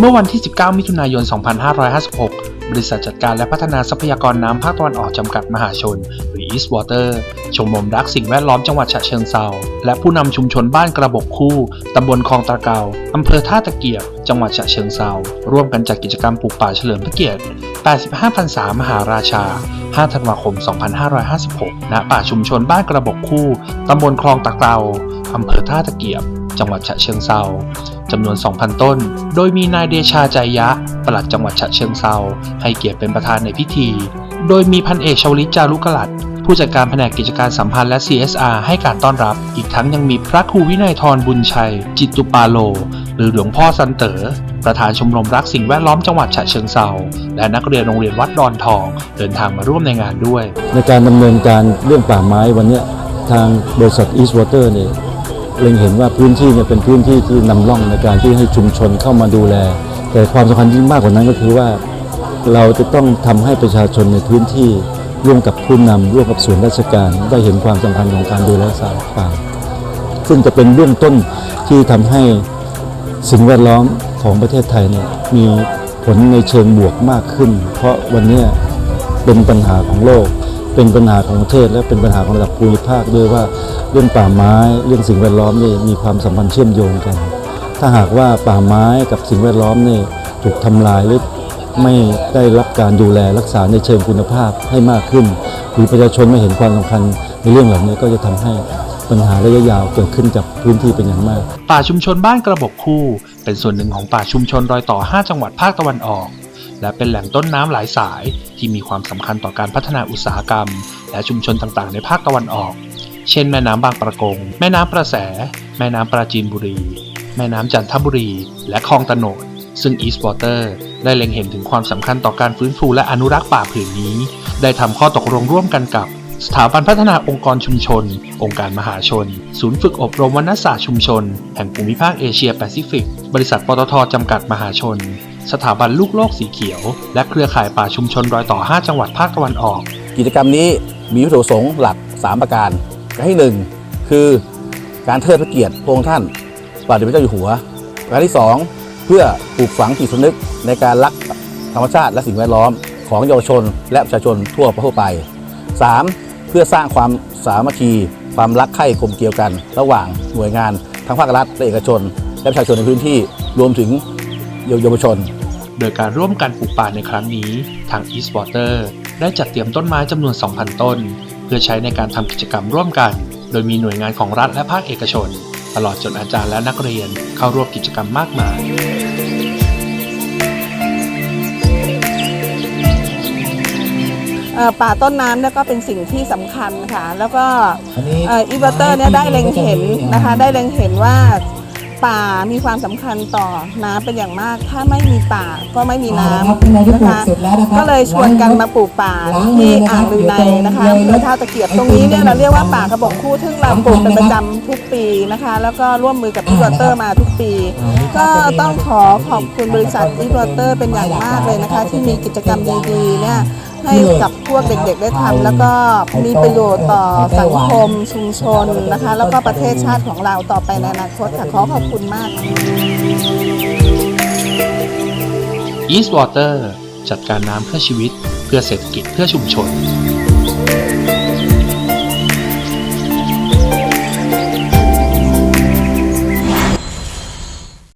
เมื่อวันที่ 19 มิถุนายน 2556 บริษัทจัดการและพัฒนาทรัพยากรน้ำภาคตะวันออกจำกัดมหาชน หรือ East Water ชมรมรักสิ่งแวดล้อมจังหวัดฉะเชิงเซาและผู้นำชุมชนบ้านกระบกคู่ตำบลคลองตะเกาอำเภอท่าตะเกียบ จังหวัดฉะเชิงเซาร่วมกันจัดกิจกรรมปลูกป่าเฉลิมพระเกียรติ 85พรรษามหาราชา 5 ธันวาคม 2556 ณ ป่าชุมชนบ้านกระบกคู่ตำบลคลองตะเกาอำเภอท่าตะเกียบ จังหวัดฉะเชิงเซาจำนวน 2,000 ต้น โดยมีนายเดชาใจยะ ปลัดจังหวัดฉะเชิงเซาให้เกียรติเป็นประธานในพิธี โดยมีพันเอกชาวลิตจารุกลัดผู้จัดการแผนกกิจการสัมพันธ์และ CSR ให้การต้อนรับ อีกทั้งยังมีพระครูวินัยทรบุญชัย จิตตุปาโล หรือหลวงพ่อสันเตอ๋อประธานชมรมรักสิ่งแวดล้อมจังหวัดฉะเชิงเซาและนักเรียนโรงเรียนวัดดอนทอง เดินทางมาร่วมในงานด้วย ในการดำเนินการเรื่องป่าไม้วันนี้ทางบริษัท East Water เนี่ย เล็งเห็นว่าพื้นที่เนี่ยเป็นพื้นที่ที่นำร่องในการที่ให้ชุมชนเข้ามาดูแล แต่ความสำคัญที่งมากกว่านั้นก็คือว่า เราจะต้องทำให้ประชาชนในพื้นที่ร่วมกับผู้นำร่วมกับส่วนราชการ ได้เห็นความสำคัญของการดูแลรักษาป่าซึ่งจะเป็นเบื้องต้นที่ทำให้สิ่งแวดล้อมของประเทศไทยเนี่ยมีผลในเชิงบวกมากขึ้น เพราะวันนี้เป็นปัญหาของโลก เป็นปัญหาของประเทศ และเป็นปัญหาของระดับภูมิภาคด้วยว่าเรื่องป่าไม้เรื่องสิ่งแวดล้อมนี่มีความสัมพันธ์เชื่อมโยงกัน ถ้าหากว่าป่าไม้กับสิ่งแวดล้อมนี่ถูกทำลายหรือไม่ได้รับการดูแลรักษาในเชิงคุณภาพให้มากขึ้น หรือประชาชนไม่เห็นความสำคัญในเรื่องเหล่านี้ก็จะทำให้ปัญหาระยะยาวเกิดขึ้นกับพื้นที่เป็นอย่างมาก ป่าชุมชนบ้านกระบอกคู่ เป็นส่วนหนึ่งของป่าชุมชนรอยต่อ 5 จังหวัดภาคตะวันออก และเป็นแหล่งต้นน้ำหลายสาย ที่มีความสำคัญต่อการพัฒนาอุตสาหกรรม และชุมชนต่างๆ ในภาคตะวันออก เช่น แม่น้ำบางประกง แม่น้ำประแส แม่น้ำปราจีนบุรี แม่น้ำจันทบุรี และคลองตะโนด ซึ่ง East Water ได้เล็งเห็นถึงความสำคัญต่อการฟื้นฟูและอนุรักษ์ป่าผืนนี้ ได้ทำข้อตกลงร่วมกันกับสถาบันพัฒนาองค์กรชุมชน องค์การมหาชน ศูนย์ฝึกอบรมวรรณศาสตร์ชุมชน แห่งภูมิภาคเอเชียแปซิฟิก บริษัทปตทจำกัดมหาชน สถาบันลูกโลกสีเขียว และเครือข่ายป่าชุมชนรอยต่อ 5 จังหวัดภาคตะวันออก กิจกรรมนี้มีวัตถุประสงค์หลัก 3 ประการการที่ 1 คือการเทิดพระเกียรติพระองค์ท่านบาทสมเด็จพระเจ้าอยู่หัวประการที่ 2 เพื่อปลูกฝังจิตสำนึกในการรักธรรมชาติและสิ่งแวดล้อมของเยาวชน และประชาชนทั่วทั่วไป 3. เพื่อสร้างความสามัคคีความรักใคร่กลมเกลียวกัน ระหว่างหน่วยงานทั้งภาครัฐและเอกชน และประชาชนในพื้นที่รวมถึง เยาวชน โดยการร่วมกันปลูกป่าในครั้งนี้ทาง East Water ได้จัดเตรียมต้นไม้จำนวน 2,000 ต้น เพื่อใช้ในการทำกิจกรรมร่วมกัน โดยมีหน่วยงานของรัฐและภาคเอกชน ตลอดจนอาจารย์และนักเรียนเข้าร่วมกิจกรรมมากมายเอ่อป่าต้นน้ำเนี่ยก็เป็นสิ่งที่สำคัญค่ะ แล้วก็อีเวอร์เตอร์เนี่ยได้เล็งเห็นนะคะ ได้เล็งเห็นว่า ป่ามีความสำคัญต่อน้ำเป็นอย่างมาก ถ้าไม่มีป่าก็ไม่มีน้ำนะคะก็เลยชวนกันมาปลูกป่าที่อ่างลือในนะคะอำเภอท่าตะเกียบตรงนี้เนี่ยเราเรียกว่าป่ากระบอกคู่ซึ่งเราปลูกเป็นประจำทุกปีนะคะ แล้วก็ร่วมมือกับอีเวอร์เตอร์มาทุกปี ก็ต้องขอขอบคุณบริษัทอีเวอร์เตอร์เป็นอย่างมากเลยนะคะ ที่มีกิจกรรมดีๆเนี่ย ให้กับพวกเด็กๆได้ทำแล้วก็มีประโยชน์ต่อสังคมชุมชนนะคะ แล้วก็ประเทศชาติของเราต่อไปในอนาคตค่ะขอขอบคุณมาก East Water จัดการน้ำเพื่อชีวิต เพื่อเศรษฐกิจเพื่อชุมชน